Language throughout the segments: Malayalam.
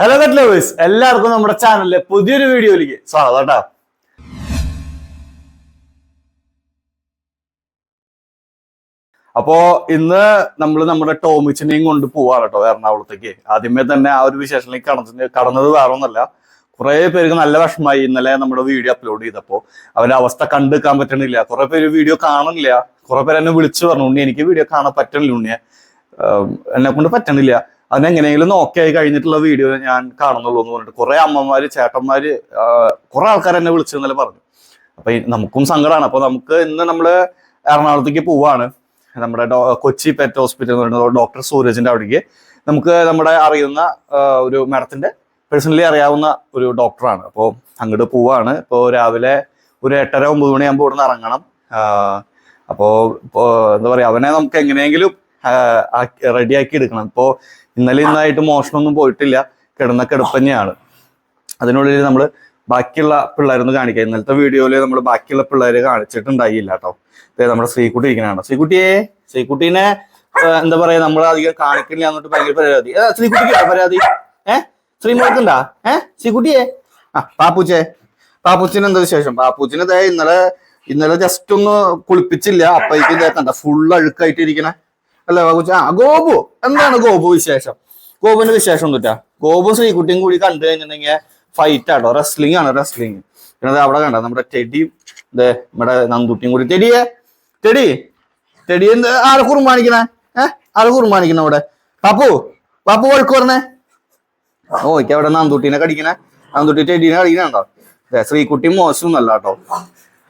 ഹലോ ഗഡ് ലവേഴ്സ് എല്ലാവർക്കും നമ്മുടെ ചാനലിലെ പുതിയൊരു വീഡിയോയിലേക്ക് സ്വാഗതം കേട്ടോ. അപ്പോ ഇന്ന് നമ്മൾ നമ്മുടെ ടോമിച്ചിനെയും കൊണ്ട് പോവാണ് കേട്ടോ എറണാകുളത്തേക്ക്. ആദ്യമേ തന്നെ ആ ഒരു വിശേഷത്തിലേക്ക് കടന്നു കടന്നത് വേറെ ഒന്നല്ല. കുറെ പേർക്ക് നല്ല വിഷമമായി ഇന്നലെ നമ്മുടെ വീഡിയോ അപ്ലോഡ് ചെയ്തപ്പോ അവരുടെ അവസ്ഥ കണ്ടെടുക്കാൻ പറ്റണില്ല. കുറെ പേര് വീഡിയോ കാണണില്ല. കുറെ പേര് എന്നെ വിളിച്ചു പറഞ്ഞു ഉണ്ണി എനിക്ക് വീഡിയോ കാണാൻ പറ്റണില്ല ഉണ്ണിയെ. എന്നെ കൊണ്ട് പറ്റണില്ല. അതിനെങ്ങനെയെങ്കിലും നോക്കിയായി കഴിഞ്ഞിട്ടുള്ള വീഡിയോ ഞാൻ കാണുന്നുള്ളൂ എന്ന് പറഞ്ഞിട്ട് കുറെ അമ്മമാര് ചേട്ടന്മാര് കുറേ ആൾക്കാർ എന്നെ വിളിച്ചു എന്നല്ലേ പറഞ്ഞു. അപ്പൊ നമുക്കും സങ്കടമാണ് അപ്പൊ നമുക്ക് ഇന്ന് നമ്മൾ എറണാകുളത്തേക്ക് പോവാണ്. നമ്മുടെ കൊച്ചി പെറ്റ് ഹോസ്പിറ്റൽ എന്ന് പറയുന്നത് ഡോക്ടർ സൂരജിന്റെ അവിടേക്ക്. നമുക്ക് നമ്മുടെ അറിയുന്ന ഒരു മാഡത്തിന്റെ പേഴ്സണലി അറിയാവുന്ന ഒരു ഡോക്ടറാണ് അപ്പോൾ അങ്ങോട്ട് പോവാണ്. ഇപ്പോൾ രാവിലെ ഒരു എട്ടര ഒമ്പത് മണിയാകുമ്പോൾ ഇവിടെ നിന്ന് ഇറങ്ങണം അപ്പോൾ എന്താ പറയുക അവനെ നമുക്ക് എങ്ങനെയെങ്കിലും റെഡിയാക്കി എടുക്കണം. ഇപ്പോ ഇന്നലെ ഇന്നായിട്ട് മോഷണമൊന്നും പോയിട്ടില്ല. കിടന്ന കിടപ്പന്നെയാണ് അതിനുള്ളിൽ നമ്മൾ ബാക്കിയുള്ള പിള്ളേരൊന്ന് കാണിക്കാം. ഇന്നലത്തെ വീഡിയോയിൽ നമ്മൾ ബാക്കിയുള്ള പിള്ളേരെ കാണിച്ചിട്ടുണ്ടായില്ല കേട്ടോ. നമ്മുടെ ശ്രീകുട്ടി ഇരിക്കണാണ് ശ്രീകുട്ടിയെ ശ്രീകുട്ടീനെ എന്താ പറയാ നമ്മൾ അധികം കാണിക്കില്ല എന്നിട്ട് ഭയങ്കര പരാതി. ശ്രീകുട്ടിക്ക് പരാതി? ഏ ശ്രീമോൾക്കുണ്ടാ ഏ ശ്രീകുട്ടിയെ? ആ പാപ്പൂച്ചേ. പാപ്പൂച്ചിന് എന്താ വിശേഷം? പാപ്പൂച്ചിനെ ഇന്നലെ ഇന്നലെ ജസ്റ്റ് ഒന്ന് കുളിപ്പിച്ചില്ല. അപ്പഴേക്കും കണ്ട ഫുൾ അഴുക്കായിട്ട് ഇരിക്കണേ അല്ലേ പാപ്പൂച്ച ആ ഗോപു. എന്താണ് ഗോപു വിശേഷം? ഗോപുവിന്റെ വിശേഷം ഒന്നുമില്ല. ഗോപു ശ്രീകുട്ടിയും കൂടി കണ്ടു കഴിഞ്ഞിട്ടുണ്ടെങ്കിൽ ഫൈറ്റ് ആട്ടോ. റെസ്ലിംഗ് ആണ് റെസ്ലിംഗ് പിന്നെ അവിടെ കണ്ട നമ്മുടെ ടെഡി നമ്മുടെ നന്ദുട്ടിയും കൂടി. ടെഡിയെ? ടെഡി? ടെഡി എന്ത് ആരെ കുറുമാണിക്കണേ ഏഹ് ആരെ കുറുമാണിക്കണ അവിടെ? പാപ്പു പാപ്പു വഴക്ക് പറഞ്ഞേ ഓക്കെ അവിടെ നന്ദുട്ടീനെ കടിക്കണേ. നന്ദുട്ടി ടെഡീനെ കടിക്കണുണ്ടോ ദേ ശ്രീകുട്ടി മോശമൊന്നല്ല കേട്ടോ.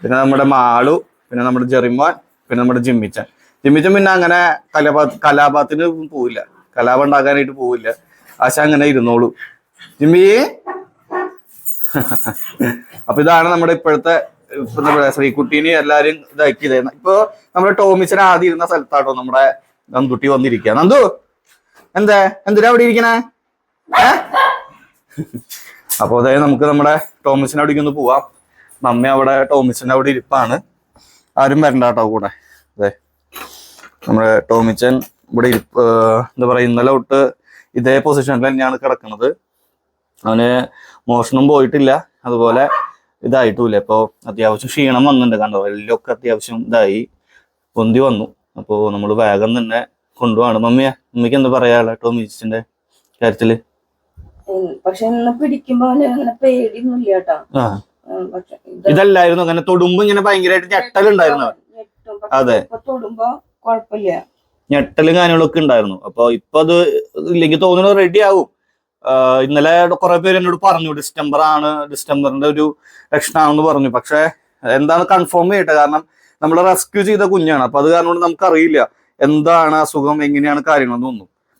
പിന്നെ നമ്മുടെ മാളു പിന്നെ നമ്മുടെ ജെറിമോൻ പിന്നെ നമ്മുടെ ജിമ്മിച്ചൻ. ജിമ്മിച്ചൻ പിന്നെ അങ്ങനെ കലാപാ കലാപാത്തിന് പോവില്ല. കലാപം ഉണ്ടാക്കാനായിട്ട് പോവില്ല. ആശ അങ്ങനെ ഇരുന്നോളൂ. ജിമ്മി? അപ്പൊ ഇതാണ് നമ്മുടെ ഇപ്പോഴത്തെ ശ്രീകുട്ടീനെ എല്ലാരും ഇതാക്കിയത്. ഇപ്പൊ നമ്മുടെ ടോമിച്ചൻ ആദ്യം ഇരുന്ന സ്ഥലത്താട്ടോ നമ്മുടെ നന്ദുട്ടി വന്നിരിക്കുക നന്ദു എന്താ? എന്തിനാ അവിടെ ഇരിക്കണേ? അപ്പൊ അതായത് നമുക്ക് നമ്മുടെ ടോമിച്ചൻ അവിടേക്ക് ഒന്ന് പോവാം. മമ്മി അവിടെ ടോമിച്ചൻ അവിടെ ഇരിപ്പാണ്. ആരും വരണ്ട കേട്ടോ കൂടെ. അതെ നമ്മുടെ ടോമിച്ചൻ ഇവിടെ ഇരിപ്പ് എന്താ പറയുക ഇന്നലെ തൊട്ട് ഇതേ പൊസിഷനിൽ തന്നെയാണ് കിടക്കുന്നത്. അവന് മോഷണം പോയിട്ടില്ല. അതുപോലെ ഇതായിട്ടുമില്ല ഇപ്പോൾ അത്യാവശ്യം ക്ഷീണം വന്നിട്ടുണ്ട് കണ്ടോ? എല്ലൊക്കെ അത്യാവശ്യം ഇതായി. പൊന്തി വന്നു. അപ്പോൾ നമ്മൾ വേഗം തന്നെ കൊണ്ടുപോവാണ്. മമ്മിയെ മമ്മിക്ക് എന്താ പറയാനുള്ള ടോമിച്ചിന്റെ കാര്യത്തിൽ? പക്ഷെ പിടിക്കുമ്പോ പേടിയൊന്നുമില്ല കേട്ടോ. ഇത് ഇതല്ലായിരുന്നു. അങ്ങനെ തൊടുമ്പോ ഇങ്ങനെ ഭയങ്കരമായിട്ട് ഞെട്ടലുണ്ടായിരുന്നു. അതെ. തൊടുമ്പോ കുഴപ്പമില്ല. ഞെട്ടലും കാര്യങ്ങളൊക്കെ ഉണ്ടായിരുന്നു. അപ്പൊ ഇപ്പൊ അത് ഇല്ലെങ്കിൽ തോന്നുന്നു റെഡി ആവും. ആഹ് ഇന്നലെ കുറെ പേര് എന്നോട് പറഞ്ഞു ഡിസ്റ്റംബർ ആണ് ഡിസ്റ്റംബറിന്റെ ഒരു ലക്ഷണമാണെന്ന് പറഞ്ഞു. പക്ഷെ എന്താണ് കൺഫേം ചെയ്യട്ടെ? കാരണം നമ്മൾ റെസ്ക്യൂ ചെയ്ത കുഞ്ഞാണ്. അപ്പൊ അത് കാരണം കൊണ്ട് നമുക്ക് അറിയില്ല എന്താണ് അസുഖം എങ്ങനെയാണ് കാര്യങ്ങൾ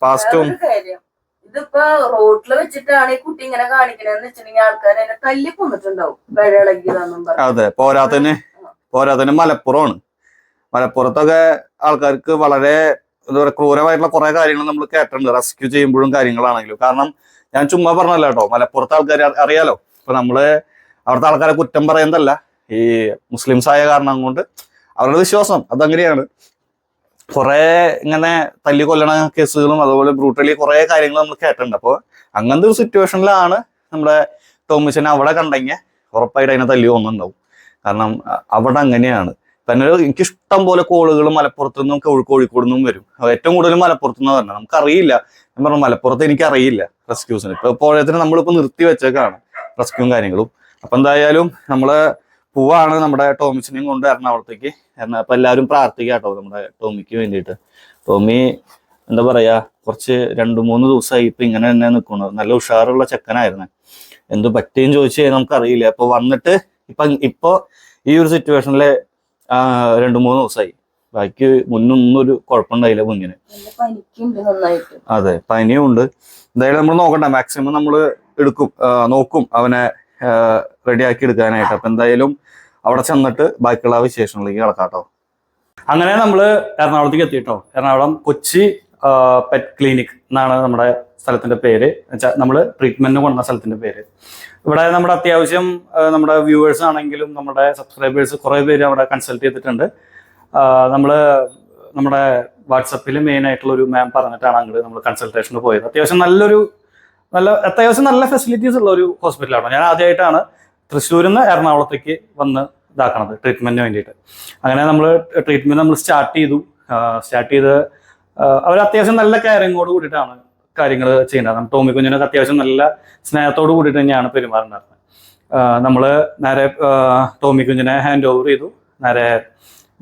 ഫാസ്റ്റും വേറൊരു കാര്യം. ഇതിപ്പോ റോഡിൽ വെച്ചിട്ടാണ് ഈ കുട്ടി ഇങ്ങനെ കാണിക്കണെന്ന് വെച്ചിട്ടുണ്ടെങ്കിൽ ആൾക്കാർ എന്നെ തല്ലി കൊന്നിട്ടുണ്ടാവും പറഞ്ഞു അതെ പോരാത്തന്നെ പോരാത്തന്നെ മലപ്പുറമാണ് മലപ്പുറത്തൊക്കെ ആൾക്കാർക്ക് വളരെ എന്താ പറയുക ക്രൂരമായിട്ടുള്ള കുറെ കാര്യങ്ങൾ നമ്മൾ കേട്ടിട്ടുണ്ട്. റെസ്ക്യൂ ചെയ്യുമ്പോഴും കാര്യങ്ങളാണെങ്കിലും. കാരണം ഞാൻ ചുമ്മാ പറഞ്ഞല്ല കേട്ടോ. മലപ്പുറത്തെ ആൾക്കാർ അറിയാലോ. ഇപ്പൊ നമ്മൾ അവിടുത്തെ ആൾക്കാരെ കുറ്റം പറയുന്നതല്ല. ഈ മുസ്ലിംസ് ആയ കാരണം കൊണ്ട് അവരുടെ വിശ്വാസം അതങ്ങനെയാണ്. കുറേ ഇങ്ങനെ തല്ലി കൊല്ലണ കേസുകളും അതുപോലെ ബ്രൂട്ടലി കുറേ കാര്യങ്ങൾ നമ്മൾ കേട്ടിട്ടുണ്ട്. അപ്പോൾ അങ്ങനത്തെ ഒരു സിറ്റുവേഷനിലാണ് നമ്മുടെ ടോമിച്ചൻ അവിടെ കണ്ടെങ്കിൽ ഉറപ്പായിട്ട് അതിനെ തല്ലി ഒന്നുണ്ടാവും കാരണം അവിടെ അങ്ങനെയാണ്. തന്നെ എനിക്ക് ഇഷ്ടം പോലെ കോളുകൾ മലപ്പുറത്തു നിന്നും കോഴി- കോഴിക്കോട് നിന്നും വരും ഏറ്റവും കൂടുതൽ മലപ്പുറത്തു നിന്ന് പറഞ്ഞാൽ നമുക്കറിയില്ല. ഞാൻ പറഞ്ഞു മലപ്പുറത്ത് എനിക്ക് അറിയില്ല റെസ്ക്യൂസിന്. ഇപ്പൊ പോയതിന് നമ്മളിപ്പോ നിർത്തി വെച്ചേക്കാണ് റെസ്ക്യൂവും കാര്യങ്ങളും. അപ്പൊ എന്തായാലും നമ്മൾ പൂവാണ് നമ്മുടെ ടോമിച്ചിനെയും കൊണ്ട് എറണാകുളത്തേക്ക്. എന്നാ അപ്പൊ എല്ലാവരും പ്രാർത്ഥിക്കാം കേട്ടോ നമ്മുടെ ടോമിക്ക് വേണ്ടിയിട്ട്. ടോമി എന്താ പറയാ കുറച്ച് രണ്ടു മൂന്ന് ദിവസമായി ഇപ്പൊ ഇങ്ങനെ തന്നെ നിൽക്കുന്നത് നല്ല ഉഷാറുള്ള ചെക്കനായിരുന്നു. എന്ത് പറ്റിയും ചോദിച്ചു കഴിഞ്ഞാൽ നമുക്കറിയില്ല. അപ്പൊ വന്നിട്ട് ഇപ്പൊ ഇപ്പൊ ഈ ഒരു സിറ്റുവേഷനിൽ രണ്ടു മൂന്ന് ദിവസമായി ബാക്കി മുന്നൊന്നും ഒരു കുഴപ്പമുണ്ടായില്ല കുഞ്ഞിന്. അതെ പനിയും ഉണ്ട് എന്തായാലും നമ്മൾ നോക്കണ്ട. മാക്സിമം നമ്മൾ എടുക്കും. നോക്കും അവനെ റെഡിയാക്കി എടുക്കാനായിട്ട്. അപ്പൊ എന്തായാലും അവിടെ ചെന്നിട്ട് ബാക്കിയുള്ള വിശേഷങ്ങളിലേക്ക് കിടക്കാട്ടോ. അങ്ങനെ നമ്മൾ എറണാകുളത്തേക്ക് എത്തിയിട്ടോ. എറണാകുളം കൊച്ചി പെറ്റ് ക്ലിനിക് എന്നാണ് നമ്മുടെ സ്ഥലത്തിന്റെ പേര്. നമ്മൾ ട്രീറ്റ്മെന്റിന് കൊണ്ട സ്ഥലത്തിന്റെ പേര്. ഇവിടെ നമ്മുടെ അത്യാവശ്യം നമ്മുടെ വ്യൂവേഴ്സ് ആണെങ്കിലും നമ്മുടെ സബ്സ്ക്രൈബേഴ്സ് കുറേ പേര് അവിടെ കൺസൾട്ട് ചെയ്തിട്ടുണ്ട്. നമ്മൾ നമ്മുടെ വാട്സപ്പിൽ മെയിൻ ആയിട്ടുള്ള ഒരു മാം പറഞ്ഞിട്ടാണ് അങ്ങോട്ട് നമ്മൾ കൺസൾട്ടേഷന് പോയത്. അത്യാവശ്യം നല്ലൊരു നല്ല അത്യാവശ്യം നല്ല ഫെസിലിറ്റീസ് ഉള്ള ഒരു ഹോസ്പിറ്റലാണ് ഞാൻ ആദ്യമായിട്ടാണ് തൃശ്ശൂരിൽ നിന്ന് എറണാകുളത്തേക്ക് വന്ന് ഇതാക്കണത് ട്രീറ്റ്മെന്റിന് വേണ്ടിയിട്ട്. അങ്ങനെ നമ്മൾ ട്രീറ്റ്മെന്റ് നമ്മൾ സ്റ്റാർട്ട് ചെയ്തു. സ്റ്റാർട്ട് ചെയ്ത് അവർ അത്യാവശ്യം നല്ല കെയറിങ്ങോട് കൂടിയിട്ടാണ് കാര്യങ്ങൾ ചെയ്യേണ്ടത് ടോമി കുഞ്ഞിനൊക്കെ അത്യാവശ്യം നല്ല സ്നേഹത്തോട് കൂടിയിട്ട് തന്നെയാണ് പെരുമാറുന്നത്. നമ്മൾ നേരെ ടോമി കുഞ്ഞിനെ ഹാൻഡ് ഓവർ ചെയ്തു. നേരെ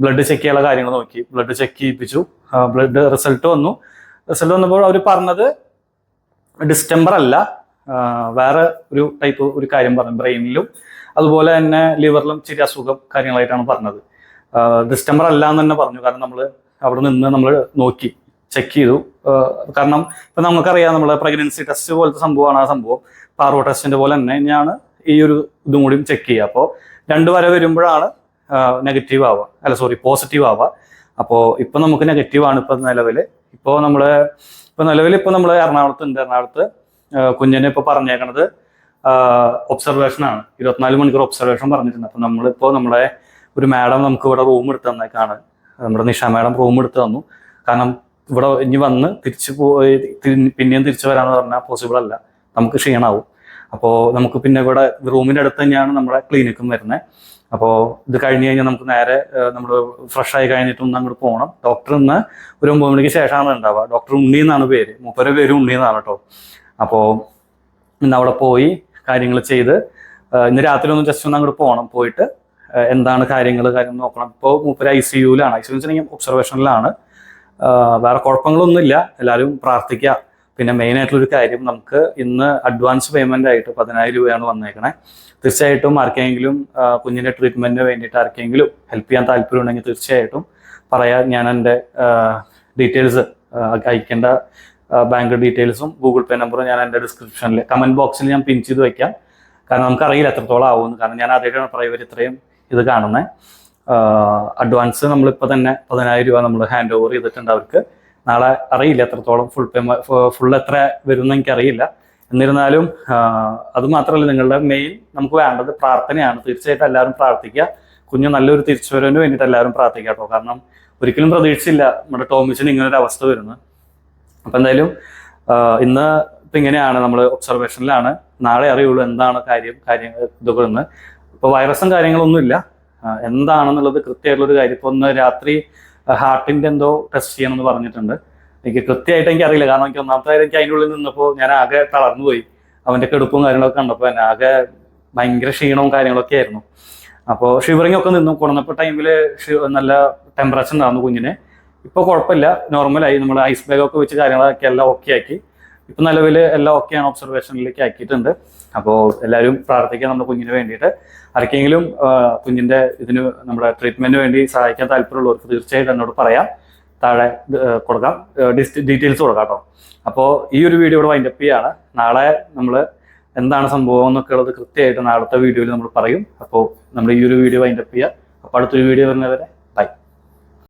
ബ്ലഡ് ചെക്ക് ചെയ്യാനുള്ള കാര്യങ്ങൾ നോക്കി. ബ്ലഡ് ചെക്ക് ചെയ്യിപ്പിച്ചു. ബ്ലഡ് റിസൾട്ട് വന്നു. റിസൾട്ട് വന്നപ്പോൾ അവർ പറഞ്ഞത് ഡിസ്റ്റംബർ അല്ല. വേറെ ഒരു ടൈപ്പ് ഒരു കാര്യം പറഞ്ഞു ബ്രെയിനിലും. അതുപോലെ തന്നെ ലിവറിലും ചെറിയ അസുഖം കാര്യങ്ങളായിട്ടാണ് പറഞ്ഞത്. ഡിസ്റ്റംബർ അല്ല എന്ന് തന്നെ പറഞ്ഞു. കാരണം നമ്മൾ അവിടെ നിന്ന് നമ്മൾ നോക്കി ചെക്ക് ചെയ്തു. കാരണം ഇപ്പം നമുക്കറിയാം നമ്മൾ പ്രഗ്നൻസി ടെസ്റ്റ് പോലത്തെ സംഭവമാണ് ആ സംഭവം. പാർവോ ടെസ്റ്റിന്റെ പോലെ തന്നെ തന്നെയാണ് ഈ ഒരു ഇതും കൂടി ചെക്ക് ചെയ്യുക. അപ്പോൾ രണ്ട് വര വരുമ്പോഴാണ് നെഗറ്റീവ് ആവുക. അല്ല സോറി പോസിറ്റീവ് ആവുക. അപ്പോൾ ഇപ്പം നമുക്ക് നെഗറ്റീവ് ആണ് ഇപ്പം നിലവിൽ ഇപ്പോൾ നമ്മൾ ഇപ്പം നിലവിൽ ഇപ്പോൾ നമ്മൾ എറണാകുളത്ത് ഉണ്ട്. എറണാകുളത്ത് കുഞ്ഞിനെ ഇപ്പോൾ പറഞ്ഞേക്കണത് ഒബ്സർവേഷനാണ് ഇരുപത്തിനാല് മണിക്കൂർ ഒബ്സർവേഷൻ പറഞ്ഞിട്ടുണ്ട്. അപ്പം നമ്മളിപ്പോൾ നമ്മളെ ഒരു മാഡം നമുക്ക് ഇവിടെ റൂം എടുത്ത് തന്നേക്കാണ്. നമ്മുടെ നിഷ മാഡം റൂം എടുത്ത് തന്നു. കാരണം ഇവിടെ ഇനി വന്ന് തിരിച്ചു പോയി പിന്നെയും തിരിച്ചു വരാന്ന് പറഞ്ഞാൽ പോസിബിൾ അല്ല. നമുക്ക് ക്ഷീണാവും. അപ്പോൾ നമുക്ക് പിന്നെ ഇവിടെ റൂമിന്റെ അടുത്ത് തന്നെയാണ് നമ്മുടെ ക്ലിനിക്കും വരുന്നത് അപ്പോൾ ഇത് കഴിഞ്ഞ് കഴിഞ്ഞാൽ നമുക്ക് നേരെ നമ്മൾ ഫ്രഷ് ആയി കഴിഞ്ഞിട്ടൊന്ന് അങ്ങോട്ട് പോകണം ഡോക്ടർ ഇന്ന് ഒരു ഒമ്പത് മണിക്ക് ശേഷമാണ് ഉണ്ടാവുക. ഡോക്ടർ ഉണ്ണി എന്നാണ് പേര്. മൂപ്പരെ പേര് ഉണ്ണി എന്നാണ് കേട്ടോ അപ്പോൾ ഇന്ന് അവിടെ പോയി കാര്യങ്ങൾ ചെയ്ത് ഇന്ന് രാത്രി ഒന്ന് ജസ്റ്റ് ഒന്ന് അങ്ങോട്ട് പോകണം പോയിട്ട് എന്താണ് കാര്യങ്ങൾ കാര്യം നോക്കണം. ഇപ്പോൾ മൂപ്പര് ഐ സി യുവിലാണ് ഐ സി യു ഒബ്സർവേഷനിലാണ്. വേറെ കുഴപ്പങ്ങളൊന്നുമില്ല. എല്ലാവരും പ്രാർത്ഥിക്കുക. പിന്നെ മെയിൻ ആയിട്ടുള്ള ഒരു കാര്യം നമുക്ക് ഇന്ന് അഡ്വാൻസ് പേയ്മെന്റ് ആയിട്ട് പതിനായിരം രൂപയാണ് വന്നേക്കണേ. തീർച്ചയായിട്ടും ആർക്കെങ്കിലും കുഞ്ഞിന്റെ ട്രീറ്റ്മെന്റിന് വേണ്ടിയിട്ട് ആർക്കെങ്കിലും ഹെൽപ്പ് ചെയ്യാൻ താല്പര്യം ഉണ്ടെങ്കിൽ തീർച്ചയായിട്ടും പറയാം ഞാൻ എന്റെ ഡീറ്റെയിൽസ് അയക്കേണ്ട ബാങ്ക് ഡീറ്റെയിൽസും ഗൂഗിൾ പേ നമ്പറും ഞാൻ എന്റെ ഡിസ്ക്രിപ്ഷനിൽ കമന്റ് ബോക്സിൽ ഞാൻ പിൻ ചെയ്ത് വയ്ക്കാം കാരണം നമുക്കറിയില്ല എത്രത്തോളം ആവുമെന്ന്. കാരണം ഞാൻ ആദ്യമായിട്ടാണ് പ്രൈവറ്റ് ഇത്രയും ഇത് കാണുന്നത് അഡ്വാൻസ് നമ്മളിപ്പോൾ തന്നെ പതിനായിരം രൂപ നമ്മൾ ഹാൻഡ് ഓവർ ചെയ്തിട്ടുണ്ട് അവർക്ക്. നാളെ അറിയില്ല എത്രത്തോളം ഫുൾ പേ ഫുൾ എത്ര വരുമെന്ന് എനിക്കറിയില്ല. എന്നിരുന്നാലും അത് മാത്രമല്ല നിങ്ങളുടെ മെയിൻ നമുക്ക് വേണ്ടത് പ്രാർത്ഥനയാണ്. തീർച്ചയായിട്ടും എല്ലാവരും പ്രാർത്ഥിക്കുക. കുഞ്ഞ് നല്ലൊരു തിരിച്ചുവരവിന് വേണ്ടിയിട്ട് എല്ലാവരും പ്രാർത്ഥിക്കുക കേട്ടോ. കാരണം ഒരിക്കലും പ്രതീക്ഷിച്ചില്ല നമ്മുടെ ടോമിച്ചിന് ഇങ്ങനെ ഒരു അവസ്ഥ വരുന്നത്. അപ്പം എന്തായാലും ഇന്ന് ഇപ്പം ഇങ്ങനെയാണ് നമ്മൾ ഒബ്സർവേഷനിലാണ് നാളെ അറിയുള്ളൂ എന്താണ് കാര്യം കാര്യങ്ങൾ ഇതൊക്കെ എന്ന് ഇപ്പോൾ വൈറസും കാര്യങ്ങളൊന്നുമില്ല എന്താണെന്നുള്ളത് കൃത്യമായിട്ടുള്ളൊരു കാര്യം. ഇപ്പോൾ ഒന്ന് രാത്രി ഹാർട്ടിന്റെ എന്തോ ടെസ്റ്റ് ചെയ്യണമെന്ന് പറഞ്ഞിട്ടുണ്ട്. എനിക്ക് കൃത്യമായിട്ട് എനിക്ക് അറിയില്ല. കാരണം എനിക്ക് ഒന്നാമത്തെ കാര്യം എനിക്ക് അതിന്റെ ഉള്ളിൽ നിന്നപ്പോൾ ഞാൻ ആകെ തളർന്നു പോയി. അവന്റെ കെടുപ്പും കാര്യങ്ങളൊക്കെ കണ്ടപ്പോൾ തന്നെ ആകെ ഭയങ്കര ക്ഷീണവും കാര്യങ്ങളൊക്കെ ആയിരുന്നു. അപ്പോൾ ഷിവറിംഗ് ഒക്കെ നിന്നു. കൊണ്ടുവന്നപ്പോൾ ടൈമിൽ നല്ല ടെമ്പറേച്ചർ ഉണ്ടായിരുന്നു കുഞ്ഞിന്. ഇപ്പോൾ കുഴപ്പമില്ല. നോർമലായി നമ്മൾ ഐസ് ബാഗ് ഒക്കെ വെച്ച് കാര്യങ്ങളൊക്കെ എല്ലാം ഓക്കെ ആക്കി. ഇപ്പം നിലവിൽ എല്ലാം ഒക്കെയാണ് ഒബ്സർവേഷനിലേക്ക് ആക്കിയിട്ടുണ്ട്. അപ്പോൾ എല്ലാവരും പ്രാർത്ഥിക്കുക നമ്മുടെ കുഞ്ഞിന് വേണ്ടിയിട്ട്. ആർക്കെങ്കിലും കുഞ്ഞിന്റെ ഇതിന് നമ്മുടെ ട്രീറ്റ്മെന്റിന് വേണ്ടി സഹായിക്കാൻ താല്പര്യമുള്ളവർക്ക് തീർച്ചയായിട്ടും എന്നോട് പറയാം. താഴെ കൊടുക്കാം. ഡീറ്റെയിൽസ് കൊടുക്കാം കേട്ടോ. അപ്പോൾ ഈ ഒരു വീഡിയോ ഇവിടെ വൈൻഡപ്പ് ചെയ്യാണ്. നാളെ നമ്മൾ എന്താണ് സംഭവം എന്നൊക്കെ ഉള്ളത് കൃത്യമായിട്ട് നാളത്തെ വീഡിയോയിൽ നമ്മൾ പറയും. അപ്പോൾ നമ്മൾ ഈ ഒരു വീഡിയോ വൈൻഡപ്പ് ചെയ്യുക അപ്പോൾ അടുത്തൊരു വീഡിയോ വരുന്നവരെ